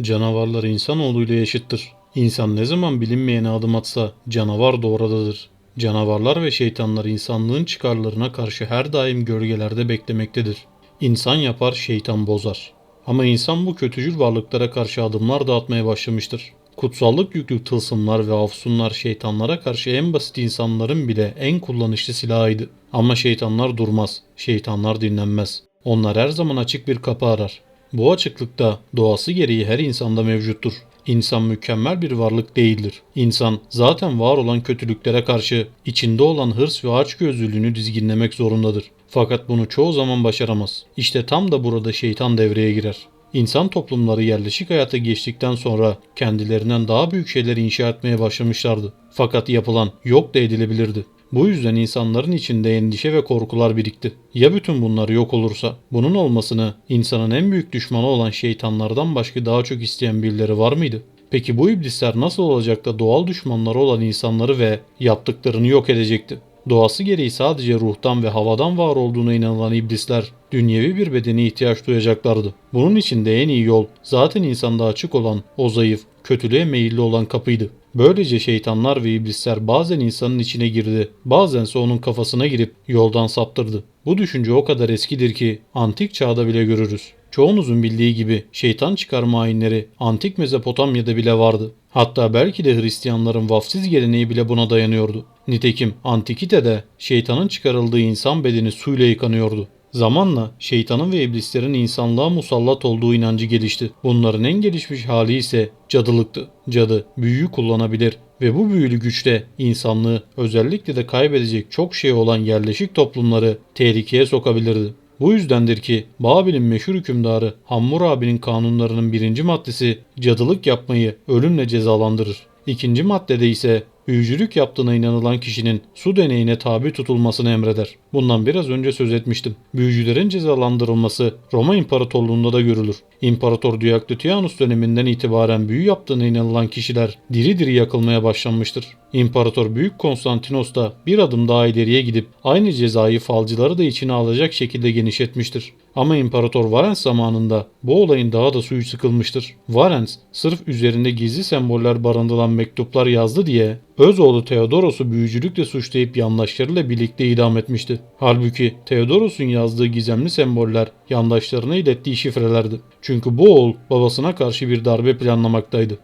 Canavarlar insanoğluyla eşittir. İnsan ne zaman bilinmeyene adım atsa canavar da oradadır. Canavarlar ve şeytanlar insanlığın çıkarlarına karşı her daim gölgelerde beklemektedir. İnsan yapar, şeytan bozar. Ama insan bu kötücül varlıklara karşı adımlar da atmaya başlamıştır. Kutsallık yüklü tılsımlar ve afsunlar şeytanlara karşı en basit insanların bile en kullanışlı silahıydı. Ama şeytanlar durmaz, şeytanlar dinlenmez. Onlar her zaman açık bir kapı arar. Bu açıklıkta doğası gereği her insanda mevcuttur. İnsan mükemmel bir varlık değildir. İnsan zaten var olan kötülüklere karşı içinde olan hırs ve açgözlülüğünü dizginlemek zorundadır. Fakat bunu çoğu zaman başaramaz. İşte tam da burada şeytan devreye girer. İnsan toplumları yerleşik hayata geçtikten sonra kendilerinden daha büyük şeyler inşa etmeye başlamışlardı. Fakat yapılan yok da edilebilirdi. Bu yüzden insanların içinde endişe ve korkular birikti. Ya bütün bunlar yok olursa? Bunun olmasını insanın en büyük düşmanı olan şeytanlardan başka daha çok isteyen birileri var mıydı? Peki bu iblisler nasıl olacak da doğal düşmanları olan insanları ve yaptıklarını yok edecekti? Doğası gereği sadece ruhtan ve havadan var olduğuna inanılan iblisler dünyevi bir bedene ihtiyaç duyacaklardı. Bunun için de en iyi yol zaten insanda açık olan o zayıf, kötülüğe meyilli olan kapıydı. Böylece şeytanlar ve iblisler bazen insanın içine girdi, bazense onun kafasına girip yoldan saptırdı. Bu düşünce o kadar eskidir ki antik çağda bile görürüz. Çoğunuzun bildiği gibi şeytan çıkarma ayinleri antik Mezopotamya'da bile vardı. Hatta belki de Hristiyanların vaftiz geleneği bile buna dayanıyordu. Nitekim Antikite'de şeytanın çıkarıldığı insan bedeni suyla yıkanıyordu. Zamanla şeytanın ve iblislerin insanlığa musallat olduğu inancı gelişti. Bunların en gelişmiş hali ise cadılıktı. Cadı büyüyü kullanabilir ve bu büyülü güçle insanlığı özellikle de kaybedecek çok şey olan yerleşik toplumları tehlikeye sokabilirdi. Bu yüzdendir ki Babil'in meşhur hükümdarı Hammurabi'nin kanunlarının birinci maddesi cadılık yapmayı ölümle cezalandırır. İkinci maddede ise büyücülük yaptığına inanılan kişinin su deneyine tabi tutulmasını emreder. Bundan biraz önce söz etmiştim. Büyücülerin cezalandırılması Roma İmparatorluğunda da görülür. İmparator Diocletianus döneminden itibaren büyü yaptığına inanılan kişiler diri diri yakılmaya başlanmıştır. İmparator Büyük Konstantinos da bir adım daha ileriye gidip aynı cezayı falcıları da içine alacak şekilde genişletmiştir. Ama İmparator Valens zamanında bu olayın daha da suyu sıkılmıştır. Valens sırf üzerinde gizli semboller barındıran mektuplar yazdı diye öz oğlu Theodoros'u büyücülükle suçlayıp yandaşlarıyla birlikte idam etmişti. Halbuki Theodoros'un yazdığı gizemli semboller yandaşlarına ilettiği şifrelerdi. Çünkü bu oğul babasına karşı bir darbe planlamaktaydı.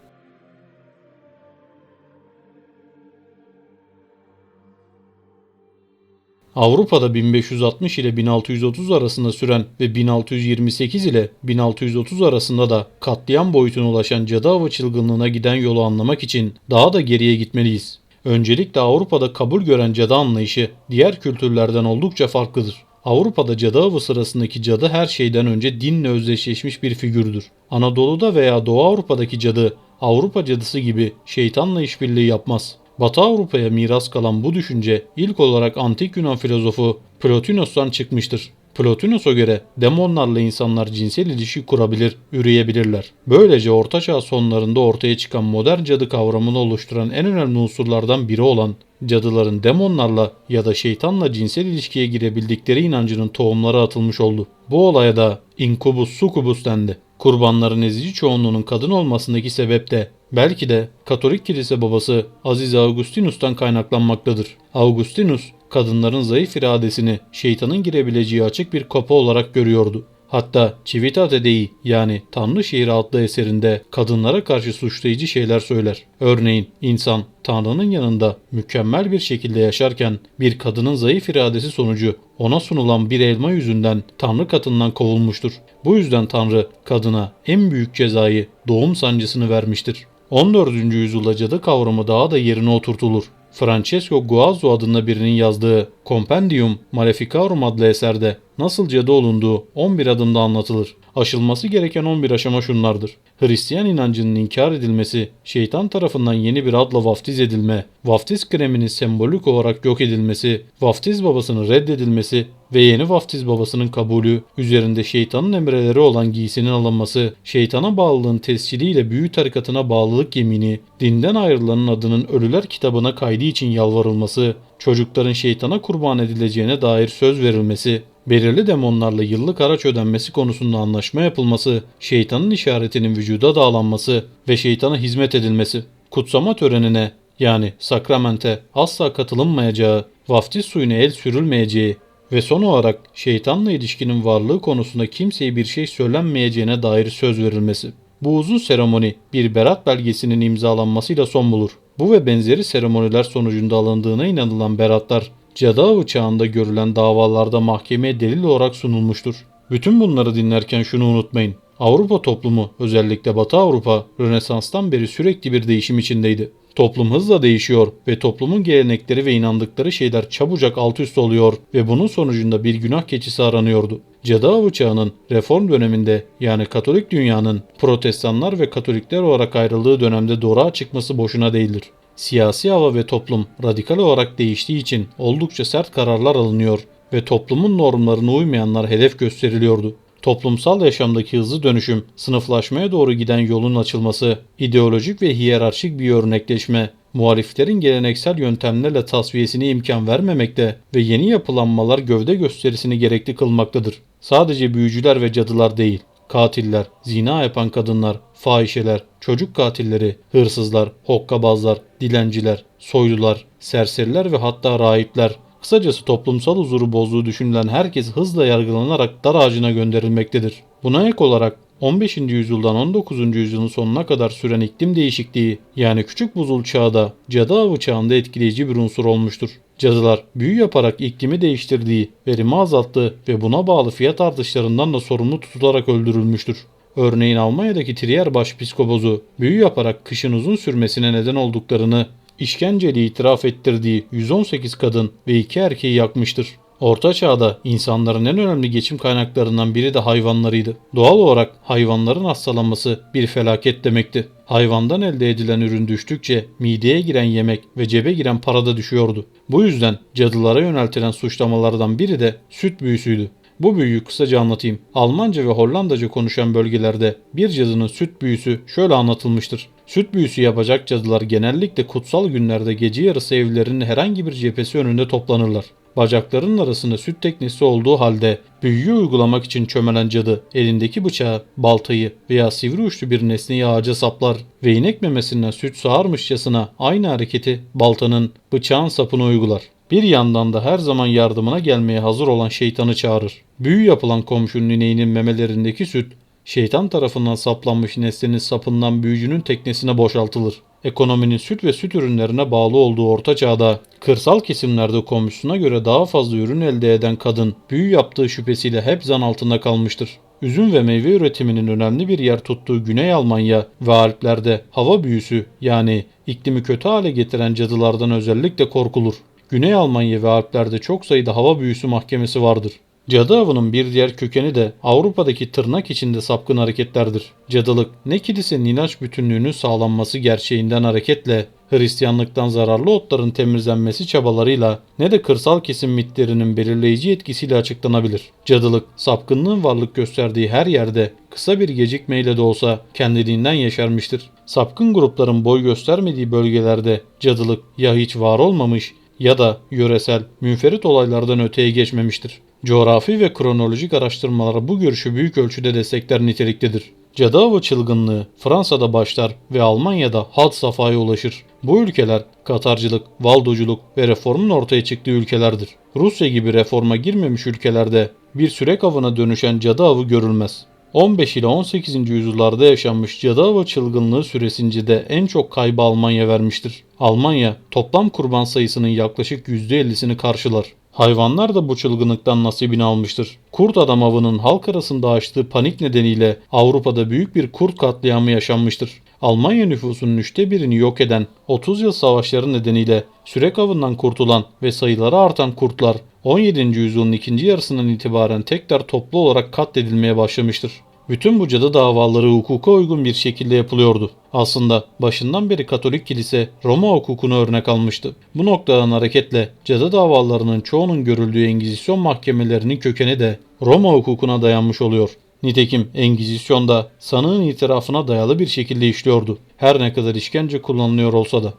Avrupa'da 1560 ile 1630 arasında süren ve 1628 ile 1630 arasında da katliam boyutuna ulaşan cadı avı çılgınlığına giden yolu anlamak için daha da geriye gitmeliyiz. Öncelikle Avrupa'da kabul gören cadı anlayışı diğer kültürlerden oldukça farklıdır. Avrupa'da cadı avı sırasındaki cadı her şeyden önce dinle özdeşleşmiş bir figürdür. Anadolu'da veya Doğu Avrupa'daki cadı Avrupa cadısı gibi şeytanla işbirliği yapmaz. Batı Avrupa'ya miras kalan bu düşünce ilk olarak antik Yunan filozofu Plotinos'tan çıkmıştır. Plotinos'a göre demonlarla insanlar cinsel ilişki kurabilir, üreyebilirler. Böylece Orta Çağ sonlarında ortaya çıkan modern cadı kavramını oluşturan en önemli unsurlardan biri olan cadıların demonlarla ya da şeytanla cinsel ilişkiye girebildikleri inancının tohumları atılmış oldu. Bu olaya da incubus succubus dendi. Kurbanların ezici çoğunluğunun kadın olmasındaki sebep de belki de Katolik kilise babası Aziz Augustinus'tan kaynaklanmaktadır. Augustinus kadınların zayıf iradesini şeytanın girebileceği açık bir kapı olarak görüyordu. Hatta Civitate Dei yani Tanrı Şehri adlı eserinde kadınlara karşı suçlayıcı şeyler söyler. Örneğin insan Tanrı'nın yanında mükemmel bir şekilde yaşarken bir kadının zayıf iradesi sonucu ona sunulan bir elma yüzünden Tanrı katından kovulmuştur. Bu yüzden Tanrı kadına en büyük cezayı doğum sancısını vermiştir. 14. yüzyılda cadı kavramı daha da yerine oturtulur. Francesco Guazzo adında birinin yazdığı Compendium Maleficarum adlı eserde nasıl cadı olunduğu 11 adımda anlatılır. Aşılması gereken 11 aşama şunlardır. Hristiyan inancının inkar edilmesi, şeytan tarafından yeni bir adla vaftiz edilme, vaftiz kreminin sembolik olarak yok edilmesi, vaftiz babasının reddedilmesi ve yeni vaftiz babasının kabulü, üzerinde şeytanın emreleri olan giysinin alınması, şeytana bağlılığın tesciliyle büyü tarikatına bağlılık yemini, dinden ayrılanın adının ölüler kitabına kaydı için yalvarılması, çocukların şeytana kurban edileceğine dair söz verilmesi, Belirli demonlarla yıllık araç ödenmesi konusunda anlaşma yapılması, şeytanın işaretinin vücuda dağlanması ve şeytana hizmet edilmesi, kutsama törenine yani sakramente asla katılınmayacağı, vaftiz suyuna el sürülmeyeceği ve son olarak şeytanla ilişkinin varlığı konusunda kimseye bir şey söylenmeyeceğine dair söz verilmesi. Bu uzun seremoni bir berat belgesinin imzalanmasıyla son bulur. Bu ve benzeri seremoniler sonucunda alındığına inanılan beratlar cadı avı çağında görülen davalarda mahkemeye delil olarak sunulmuştur. Bütün bunları dinlerken şunu unutmayın. Avrupa toplumu özellikle Batı Avrupa Rönesans'tan beri sürekli bir değişim içindeydi. Toplum hızla değişiyor ve toplumun gelenekleri ve inandıkları şeyler çabucak alt üst oluyor ve bunun sonucunda bir günah keçisi aranıyordu. Cadı avı çağının reform döneminde yani Katolik dünyanın protestanlar ve Katolikler olarak ayrıldığı dönemde doğruğa çıkması boşuna değildir. Siyasi hava ve toplum radikal olarak değiştiği için oldukça sert kararlar alınıyor ve toplumun normlarına uymayanlar hedef gösteriliyordu. Toplumsal yaşamdaki hızlı dönüşüm, sınıflaşmaya doğru giden yolun açılması, ideolojik ve hiyerarşik bir örnekleşme, muhaliflerin geleneksel yöntemlerle tasfiyesine imkan vermemekte ve yeni yapılanmalar gövde gösterisini gerekli kılmaktadır. Sadece büyücüler ve cadılar değil, katiller, zina yapan kadınlar, fahişeler, çocuk katilleri, hırsızlar, hokkabazlar, dilenciler, soylular, serseriler ve hatta rahipler, kısacası toplumsal huzuru bozduğu düşünülen herkes hızla yargılanarak dar ağacına gönderilmektedir. Buna ek olarak 15. yüzyıldan 19. yüzyılın sonuna kadar süren iklim değişikliği yani küçük buzul çağda cadı avı çağında etkileyici bir unsur olmuştur. Cadılar büyü yaparak iklimi değiştirdiği, verimi azalttığı ve buna bağlı fiyat artışlarından da sorumlu tutularak öldürülmüştür. Örneğin Almanya'daki Trier başpiskopozu büyü yaparak kışın uzun sürmesine neden olduklarını işkenceli itiraf ettirdiği 118 kadın ve 2 erkeği yakmıştır. Orta çağda insanların en önemli geçim kaynaklarından biri de hayvanlarıydı. Doğal olarak hayvanların hastalanması bir felaket demekti. Hayvandan elde edilen ürün düştükçe mideye giren yemek ve cebe giren para da düşüyordu. Bu yüzden cadılara yöneltilen suçlamalardan biri de süt büyüsüydü. Bu büyüyü kısaca anlatayım. Almanca ve Hollandaca konuşan bölgelerde bir cadının süt büyüsü şöyle anlatılmıştır. Süt büyüsü yapacak cadılar genellikle kutsal günlerde gece yarısı evlerinin herhangi bir cephesi önünde toplanırlar. Bacaklarının arasında süt teknesi olduğu halde büyüyü uygulamak için çömelen cadı elindeki bıçağı, baltayı veya sivri uçlu bir nesneyi ağaca saplar ve inek memesinden süt sağarmışçasına aynı hareketi baltanın, bıçağın sapına uygular. Bir yandan da her zaman yardımına gelmeye hazır olan şeytanı çağırır. Büyü yapılan komşunun ineğinin memelerindeki süt, şeytan tarafından saplanmış nesnenin sapından büyücünün teknesine boşaltılır. Ekonominin süt ve süt ürünlerine bağlı olduğu orta çağda kırsal kesimlerde komşusuna göre daha fazla ürün elde eden kadın büyü yaptığı şüphesiyle hep zan altında kalmıştır. Üzüm ve meyve üretiminin önemli bir yer tuttuğu Güney Almanya ve Alplerde hava büyüsü yani iklimi kötü hale getiren cadılardan özellikle korkulur. Güney Almanya ve Alplerde çok sayıda hava büyüsü mahkemesi vardır. Cadı avının bir diğer kökeni de Avrupa'daki tırnak içinde sapkın hareketlerdir. Cadılık ne kilisenin inanç bütünlüğünün sağlanması gerçeğinden hareketle Hristiyanlıktan zararlı otların temizlenmesi çabalarıyla ne de kırsal kesim mitlerinin belirleyici etkisiyle açıklanabilir. Cadılık, sapkınlığın varlık gösterdiği her yerde kısa bir gecikmeyle de olsa kendiliğinden yaşarmıştır. Sapkın grupların boy göstermediği bölgelerde cadılık ya hiç var olmamış ya da yöresel, münferit olaylardan öteye geçmemiştir. Coğrafi ve kronolojik araştırmalar bu görüşü büyük ölçüde destekler niteliktedir. Cadı avı çılgınlığı Fransa'da başlar ve Almanya'da had safhaya ulaşır. Bu ülkeler Katarcılık, Valdoculuk ve reformun ortaya çıktığı ülkelerdir. Rusya gibi reforma girmemiş ülkelerde bir sürek avına dönüşen cadı avı görülmez. 15 ile 18. yüzyıllarda yaşanmış cadı avı çılgınlığı süresince de en çok kaybı Almanya vermiştir. Almanya toplam kurban sayısının yaklaşık %50'sini karşılar. Hayvanlar da bu çılgınlıktan nasibini almıştır. Kurt adam avının halk arasında açtığı panik nedeniyle Avrupa'da büyük bir kurt katliamı yaşanmıştır. Almanya nüfusunun üçte birini yok eden 30 yıl savaşları nedeniyle sürek avından kurtulan ve sayıları artan kurtlar 17. yüzyılın ikinci yarısından itibaren tekrar toplu olarak katledilmeye başlamıştır. Bütün bu cadı davaları hukuka uygun bir şekilde yapılıyordu. Aslında başından beri Katolik kilise Roma hukukunu örnek almıştı. Bu noktadan hareketle cadı davalarının çoğunun görüldüğü Engizisyon mahkemelerinin kökeni de Roma hukukuna dayanmış oluyor. Nitekim Engizisyon'da sanığın itirafına dayalı bir şekilde işliyordu. Her ne kadar işkence kullanılıyor olsa da.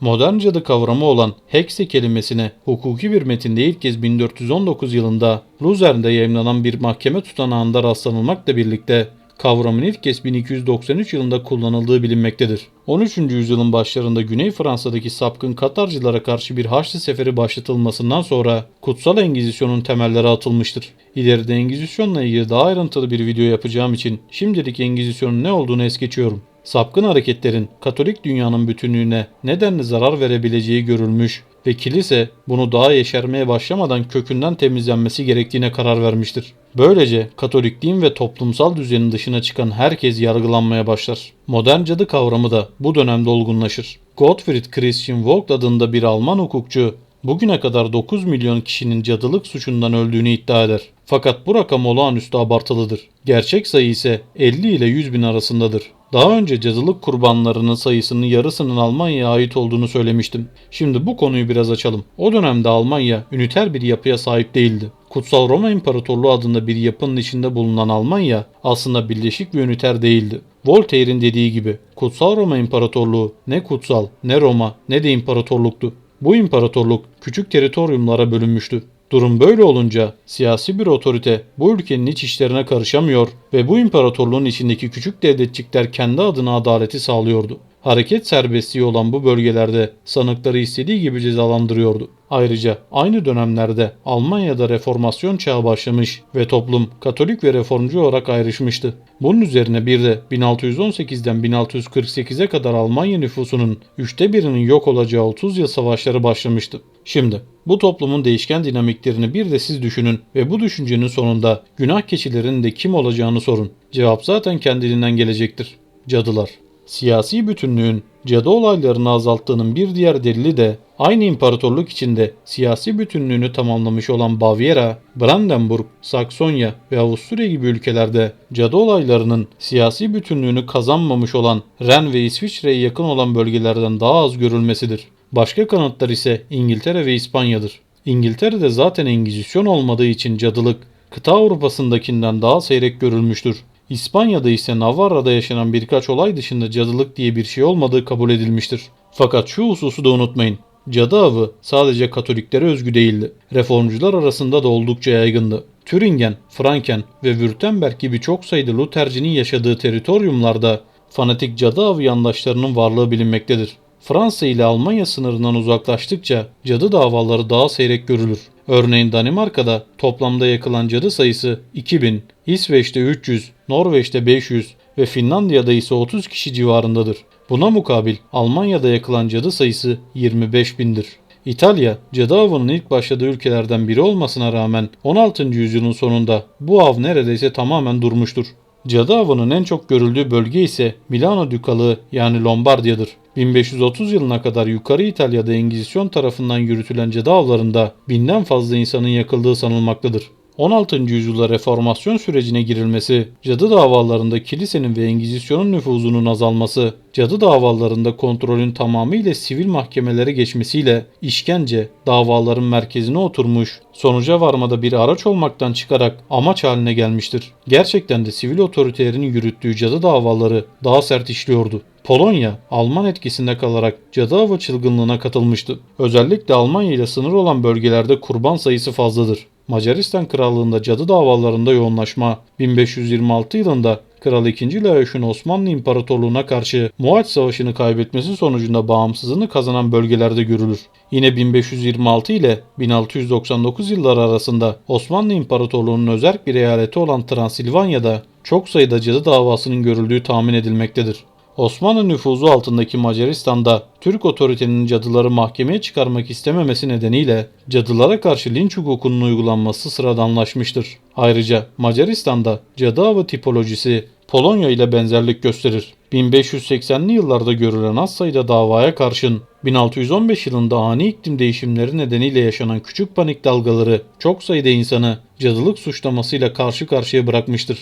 Modern cadı kavramı olan hexe kelimesine hukuki bir metinde ilk kez 1419 yılında Luzern'de yayımlanan bir mahkeme tutanağında rastlanılmakla birlikte kavramın ilk kez 1293 yılında kullanıldığı bilinmektedir. 13. yüzyılın başlarında Güney Fransa'daki sapkın Katarcılara karşı bir Haçlı seferi başlatılmasından sonra Kutsal Engizisyon'un temelleri atılmıştır. İleride Engizisyon'la ilgili daha ayrıntılı bir video yapacağım için şimdilik Engizisyon'un ne olduğunu es geçiyorum. Sapkın hareketlerin Katolik dünyanın bütünlüğüne nedenli zarar verebileceği görülmüş ve kilise bunu daha yeşermeye başlamadan kökünden temizlenmesi gerektiğine karar vermiştir. Böylece Katolikliğin ve toplumsal düzenin dışına çıkan herkes yargılanmaya başlar. Modern cadı kavramı da bu dönemde olgunlaşır. Gottfried Christian Vogt adında bir Alman hukukçu bugüne kadar 9 milyon kişinin cadılık suçundan öldüğünü iddia eder. Fakat bu rakam olağanüstü abartılıdır. Gerçek sayı ise 50 ile 100 bin arasındadır. Daha önce cadılık kurbanlarının sayısının yarısının Almanya'ya ait olduğunu söylemiştim. Şimdi bu konuyu biraz açalım. O dönemde Almanya üniter bir yapıya sahip değildi. Kutsal Roma İmparatorluğu adında bir yapının içinde bulunan Almanya aslında birleşik ve üniter değildi. Voltaire'in dediği gibi Kutsal Roma İmparatorluğu ne kutsal ne Roma ne de imparatorluktu. Bu imparatorluk küçük teritoriumlara bölünmüştü. Durum böyle olunca siyasi bir otorite bu ülkenin iç işlerine karışamıyor ve bu imparatorluğun içindeki küçük devletçikler kendi adına adaleti sağlıyordu. Hareket serbestliği olan bu bölgelerde sanıkları istediği gibi cezalandırıyordu. Ayrıca aynı dönemlerde Almanya'da reformasyon çağı başlamış ve toplum Katolik ve Reformcu olarak ayrışmıştı. Bunun üzerine bir de 1618'den 1648'e kadar Almanya nüfusunun üçte birinin yok olacağı 30 yıl savaşları başlamıştı. Şimdi bu toplumun değişken dinamiklerini bir de siz düşünün ve bu düşüncenin sonunda günah keçilerinin de kim olacağını sorun. Cevap zaten kendiliğinden gelecektir. Cadılar. Siyasi bütünlüğün cadı olaylarını azalttığının bir diğer delili de aynı imparatorluk içinde siyasi bütünlüğünü tamamlamış olan Bavyera, Brandenburg, Saksonya ve Avusturya gibi ülkelerde cadı olaylarının siyasi bütünlüğünü kazanmamış olan Ren ve İsviçre'ye yakın olan bölgelerden daha az görülmesidir. Başka kanıtlar ise İngiltere ve İspanya'dır. İngiltere'de zaten Engizisyon olmadığı için cadılık kıta Avrupa'sındakinden daha seyrek görülmüştür. İspanya'da ise Navarra'da yaşanan birkaç olay dışında cadılık diye bir şey olmadığı kabul edilmiştir. Fakat şu hususu da unutmayın. Cadı avı sadece Katoliklere özgü değildi. Reformcular arasında da oldukça yaygındı. Türingen, Franken ve Württemberg gibi çok sayıda Lutercinin yaşadığı teritoriumlarda fanatik cadı avı yandaşlarının varlığı bilinmektedir. Fransa ile Almanya sınırından uzaklaştıkça cadı davaları daha seyrek görülür. Örneğin Danimarka'da toplamda yakılan cadı sayısı 2000, İsveç'te 300, Norveç'te 500 ve Finlandiya'da ise 30 kişi civarındadır. Buna mukabil Almanya'da yakılan cadı sayısı 25 bindir. İtalya, cadı avının ilk başladığı ülkelerden biri olmasına rağmen 16. yüzyılın sonunda bu av neredeyse tamamen durmuştur. Cadı avının en çok görüldüğü bölge ise Milano Dükalığı yani Lombardiya'dır. 1530 yılına kadar Yukarı İtalya'da Engizisyon tarafından yürütülen cadı avlarında binden fazla insanın yakıldığı sanılmaktadır. 16. yüzyılda reformasyon sürecine girilmesi, cadı davalarında kilisenin ve engizisyonun nüfuzunun azalması, cadı davalarında kontrolün tamamıyla sivil mahkemelere geçmesiyle işkence davaların merkezine oturmuş, sonuca varmada bir araç olmaktan çıkarak amaç haline gelmiştir. Gerçekten de sivil otoritelerin yürüttüğü cadı davaları daha sert işliyordu. Polonya, Alman etkisinde kalarak cadı avı çılgınlığına katılmıştı. Özellikle Almanya ile sınır olan bölgelerde kurban sayısı fazladır. Macaristan Krallığı'nda cadı davalarında yoğunlaşma 1526 yılında Kral II. Lajos'un Osmanlı İmparatorluğu'na karşı Muaç Savaşı'nı kaybetmesi sonucunda bağımsızlığını kazanan bölgelerde görülür. Yine 1526 ile 1699 yılları arasında Osmanlı İmparatorluğu'nun özerk bir eyaleti olan Transilvanya'da çok sayıda cadı davasının görüldüğü tahmin edilmektedir. Osmanlı nüfuzu altındaki Macaristan'da Türk otoritenin cadıları mahkemeye çıkarmak istememesi nedeniyle cadılara karşı linç hukukunun uygulanması sıradanlaşmıştır. Ayrıca Macaristan'da cadı avı tipolojisi Polonya ile benzerlik gösterir. 1580'li yıllarda görülen az sayıda davaya karşın 1615 yılında ani iklim değişimleri nedeniyle yaşanan küçük panik dalgaları çok sayıda insanı cadılık suçlamasıyla karşı karşıya bırakmıştır.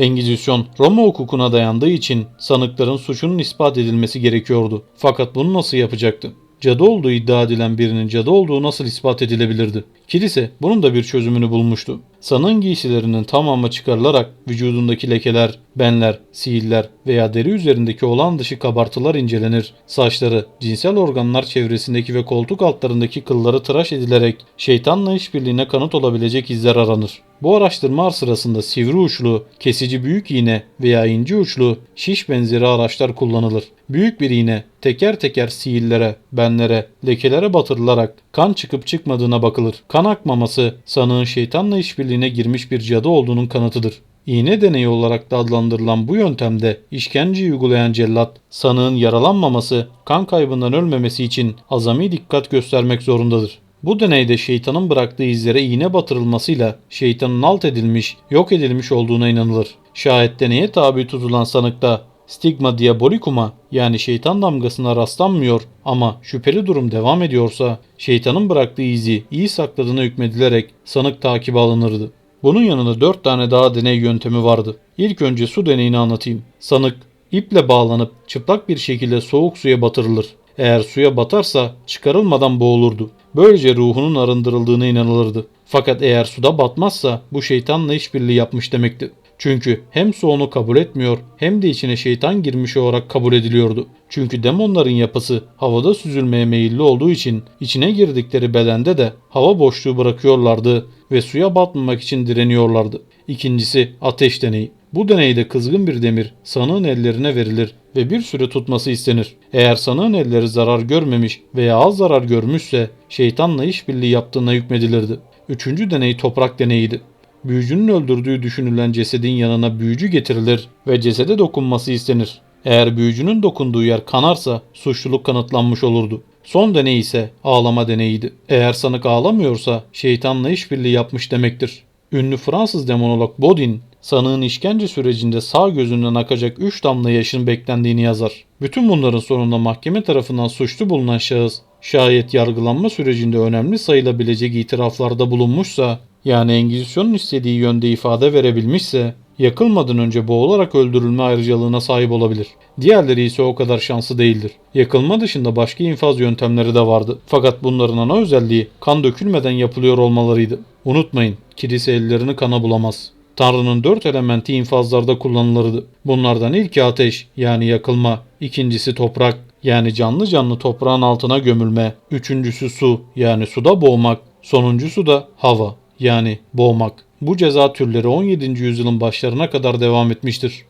Engizisyon Roma hukukuna dayandığı için sanıkların suçunun ispat edilmesi gerekiyordu. Fakat bunu nasıl yapacaktı? Cadı olduğu iddia edilen birinin cadı olduğu nasıl ispat edilebilirdi? Kilise bunun da bir çözümünü bulmuştu. Sanığın giysilerinin tamamı çıkarılarak vücudundaki lekeler, benler, sihirler veya deri üzerindeki olan dışı kabartılar incelenir. Saçları, cinsel organlar çevresindeki ve koltuk altlarındaki kılları tıraş edilerek şeytanla işbirliğine kanıt olabilecek izler aranır. Bu araştırma sırasında sivri uçlu, kesici büyük iğne veya ince uçlu, şiş benzeri araçlar kullanılır. Büyük bir iğne teker teker sihirlere, benlere, lekelere batırılarak kan çıkıp çıkmadığına bakılır. Kan akmaması sanığın şeytanla işbirliğine girmiş bir cadı olduğunun kanıtıdır. İğne deneyi olarak da adlandırılan bu yöntemde işkenceyi uygulayan cellat, sanığın yaralanmaması, kan kaybından ölmemesi için azami dikkat göstermek zorundadır. Bu deneyde şeytanın bıraktığı izlere iğne batırılmasıyla şeytanın alt edilmiş, yok edilmiş olduğuna inanılır. Şayet deneye tabi tutulan sanıkta stigma diabolicum'a yani şeytan damgasına rastlanmıyor ama şüpheli durum devam ediyorsa şeytanın bıraktığı izi iyi sakladığına hükmedilerek sanık takibe alınırdı. Bunun yanında 4 tane daha deney yöntemi vardı. İlk önce su deneyini anlatayım. Sanık iple bağlanıp çıplak bir şekilde soğuk suya batırılır. Eğer suya batarsa çıkarılmadan boğulurdu. Böylece ruhunun arındırıldığına inanılırdı. Fakat eğer suda batmazsa bu şeytanla işbirliği yapmış demekti. Çünkü hem su onu kabul etmiyor hem de içine şeytan girmiş olarak kabul ediliyordu. Çünkü demonların yapısı havada süzülmeye meyilli olduğu için içine girdikleri bedende de hava boşluğu bırakıyorlardı ve suya batmamak için direniyorlardı. İkincisi ateş deneyi. Bu deneyde kızgın bir demir sanığın ellerine verilir ve bir süre tutması istenir. Eğer sanığın elleri zarar görmemiş veya az zarar görmüşse şeytanla işbirliği yaptığına hükmedilirdi. Üçüncü deney toprak deneyiydi. Büyücünün öldürdüğü düşünülen cesedin yanına büyücü getirilir ve cesede dokunması istenir. Eğer büyücünün dokunduğu yer kanarsa suçluluk kanıtlanmış olurdu. Son deney ise ağlama deneyiydi. Eğer sanık ağlamıyorsa şeytanla işbirliği yapmış demektir. Ünlü Fransız demonolog Bodin, sanığın işkence sürecinde sağ gözünden akacak 3 damla yaşın beklendiğini yazar. Bütün bunların sonunda mahkeme tarafından suçlu bulunan şahıs, şayet yargılanma sürecinde önemli sayılabilecek itiraflarda bulunmuşsa, yani Engizisyon'un istediği yönde ifade verebilmişse, yakılmadan önce boğularak öldürülme ayrıcalığına sahip olabilir. Diğerleri ise o kadar şanslı değildir. Yakılma dışında başka infaz yöntemleri de vardı. Fakat bunların ana özelliği kan dökülmeden yapılıyor olmalarıydı. Unutmayın, kilise ellerini kana bulamaz. Tanrı'nın dört elementi infazlarda kullanılırdı. Bunlardan ilki ateş yani yakılma, ikincisi toprak yani canlı canlı toprağın altına gömülme, üçüncüsü su yani suda boğmak, sonuncusu da hava yani boğmak. Bu ceza türleri 17. yüzyılın başlarına kadar devam etmiştir.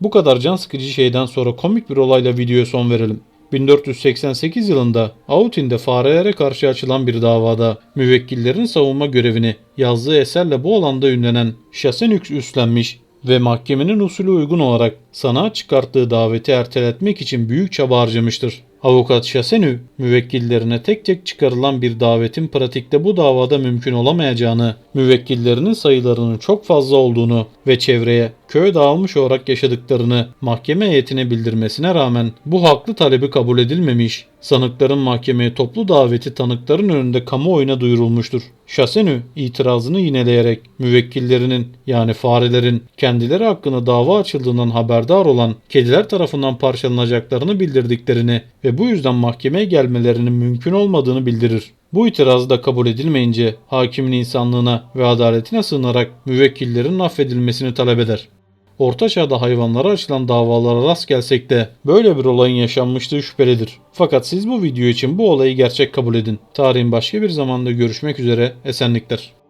Bu kadar can sıkıcı şeyden sonra komik bir olayla videoya son verelim. 1488 yılında Autin'de farelere karşı açılan bir davada müvekkillerin savunma görevini yazdığı eserle bu alanda ünlenen Chassenux üstlenmiş ve mahkemenin usulü uygun olarak sanağa çıkarttığı daveti erteletmek için büyük çaba harcamıştır. Avukat Şasenü, müvekkillerine tek tek çıkarılan bir davetin pratikte bu davada mümkün olamayacağını, müvekkillerinin sayılarının çok fazla olduğunu ve çevreye köye dağılmış olarak yaşadıklarını mahkeme heyetine bildirmesine rağmen bu haklı talebi kabul edilmemiş, sanıkların mahkemeye toplu daveti tanıkların önünde kamuoyuna duyurulmuştur. Şasenü itirazını yineleyerek müvekkillerinin yani farelerin kendileri hakkında dava açıldığından haberdar olan kediler tarafından parçalanacaklarını bildirdiklerini ve bu yüzden mahkemeye gelmelerinin mümkün olmadığını bildirir. Bu itiraz da kabul edilmeyince hakimin insanlığına ve adaletine sığınarak müvekkillerin affedilmesini talep eder. Orta çağda hayvanlara açılan davalara rast gelsek de böyle bir olayın yaşanmışlığı şüphelidir. Fakat siz bu video için bu olayı gerçek kabul edin. Tarihin başka bir zamanda görüşmek üzere esenlikler.